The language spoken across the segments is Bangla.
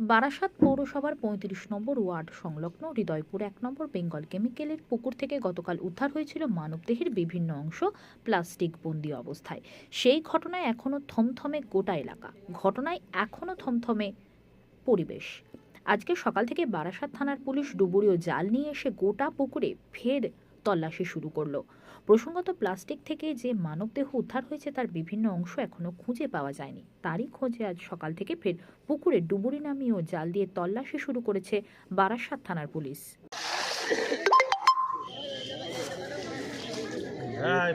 বারাসাত পৌরসভার পঁয়ত্রিশ নম্বর ওয়ার্ড সংলগ্ন হৃদয়পুর এক নম্বর বেঙ্গল কেমিক্যালের পুকুর থেকে গতকাল উদ্ধার হয়েছিল মানবদেহের বিভিন্ন অংশ প্লাস্টিক বন্দি অবস্থায়। সেই ঘটনায় এখনও থমথমে গোটা এলাকা। ঘটনায় এখনও থমথমে পরিবেশ। আজকে সকাল থেকে বারাসাত থানার পুলিশ ডুবুরি ও জাল নিয়ে এসে গোটা পুকুরে ফের তল্লাশি শুরু করল। প্রসঙ্গত প্লাস্টিক থেকে যে মানবদেহ উদ্ধার হয়েছে তার বিভিন্ন অংশ এখনও খুঁজে পাওয়া যায়নি। তারই খোঁজে আজ সকাল থেকে ফের পুকুরে ডুবুরি নামিয়ে ও জাল দিয়ে তল্লাশি শুরু করেছে বারাসাত থানার পুলিশ। হ্যাঁ এই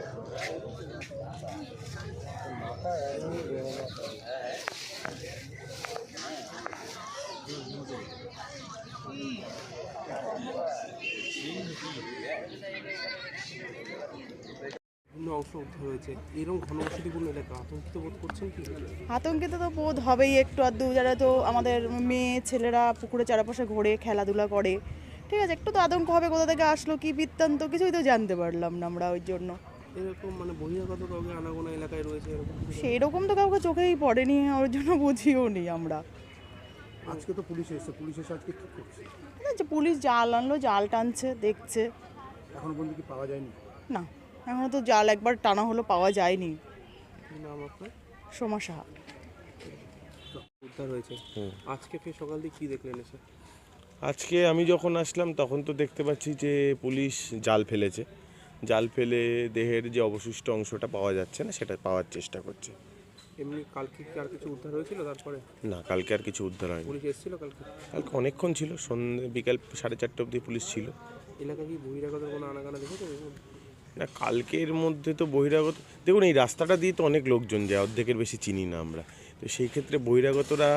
অংশ উদ্ধার হয়েছে এরকম ঘনবসতিপূর্ণ এলাকা আতঙ্কিত বোধ করছেন কি? আতঙ্কিত তো বোধ হবেই একটু আধটু যারা তো আমাদের মেয়ে ছেলেরা পুকুরে চারপাশে ঘোরে খেলাধুলা করে ঠিক আছে একটু তো আতঙ্ক হবে কোথা থেকে আসলো কি বৃত্তান্ত কিছুই তো জানতে পারলাম না আমরা ওই জন্য। এরকম মানে বহিরাগত কাউকে আনাগোনা এলাকায় রয়েছে এরকম কিছু? সেই রকম তো কাউকে চোখেই পড়েনি ওর জন্য বুঝিও নি আমরা। আজকে তো পুলিশ এসেছে পুলিশ এসে আজকে কি করছে? ঠিক আছে পুলিশ জাল আনলো জাল টানছে দেখছে। এখন পর্যন্ত কি পাওয়া যায়নি? না। এখনও তো জাল একবার টানা হলো পাওয়া যায়নি। নাম আপনার? সোমা সাহা। উদ্ধার হয়েছে। আজকে ফের সকাল দিয়ে কি দেখলেন এসে? আজকে আমি যখন আসলাম তখন তো দেখতে পাচ্ছি যে পুলিশ জাল ফেলেছে। জাল ফেলে দেহের যে অবশিষ্ট অংশটা পাওয়া যাচ্ছে না সেটা পাওয়ার চেষ্টা করছে। এমনি কালকে কি আর কিছু উদ্ধার হয়েছিল তারপরে? না কালকে আর কিছু উদ্ধার হয়নি। পুলিশ এসেছিল কালকে? কালকে অনেকক্ষণ ছিল। সন্ধ্যে বিকাল সাড়ে চারটে অবধি পুলিশ ছিল। এলাকা কি বহিরাগত কোনো আনাগানা দেখেছেন না কালকের মধ্যে তো বহিরাগত দেখুন এই রাস্তাটা দিয়ে তো অনেক লোকজন যায় অর্ধেকের বেশি চিনি না আমরা। তো সেই ক্ষেত্রে বহিরাগতরা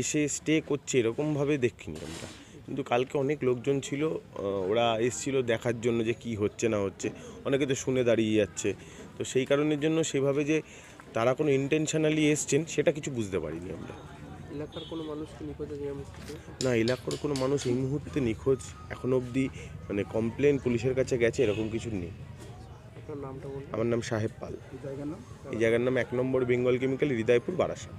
এসে স্টে করছে এরকমভাবে দেখিনি আমরা। কিন্তু কালকে অনেক লোকজন ছিল ওরা এসছিল দেখার জন্য যে কি হচ্ছে না হচ্ছে। অনেকে তো শুনে দাঁড়িয়ে যাচ্ছে। তো সেই কারণের জন্য সেভাবে যে তারা কোনো ইন্টেনশনালি এসছেন সেটা কিছু বুঝতে পারিনি আমরা। এলাকার কোনো মানুষ নিখোঁজ না এলাকার কোনো মানুষ এই মুহূর্তে নিখোঁজ এখন অবধি মানে কমপ্লেন পুলিশের কাছে গেছে এরকম কিছু নেই। আমার নাম সাহেব পাল। এই জায়গার নাম? এক number Bengal chemical Hridaypur Barasat